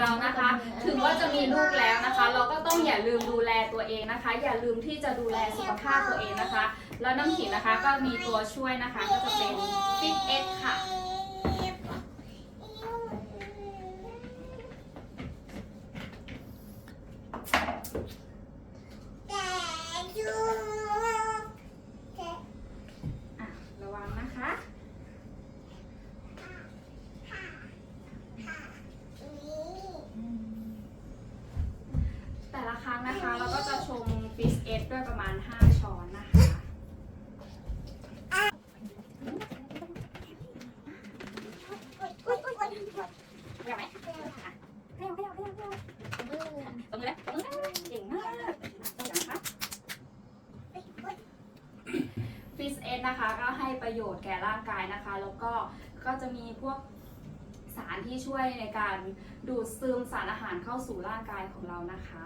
เรานะคะ ถึงว่าจะมีลูกแล้วนะคะ เราก็ต้องอย่าลืมดูแลตัวเองนะคะ อย่าลืมที่จะดูแลสุขภาพตัวเองนะคะ แล้วน้ำขิงนะคะก็มีตัวช่วยนะคะก็จะเป็นฟิตเอสค่ะอะระวังนะคะ แต่ละครั้ง นะคะเราก็จะชงฟิสเอสด้วยประมาณ 5 ช้อนนะคะ ตรงนี้ตรงนี้เก่งมากตรงนี้นะคะฟิสเอสนะคะก็ให้ประโยชน์แก่ร่างกายนะคะ แล้วก็ก็จะมีพวกสารที่ช่วยในการดูดซึมสารอาหารเข้าสู่ร่างกายของเรานะคะ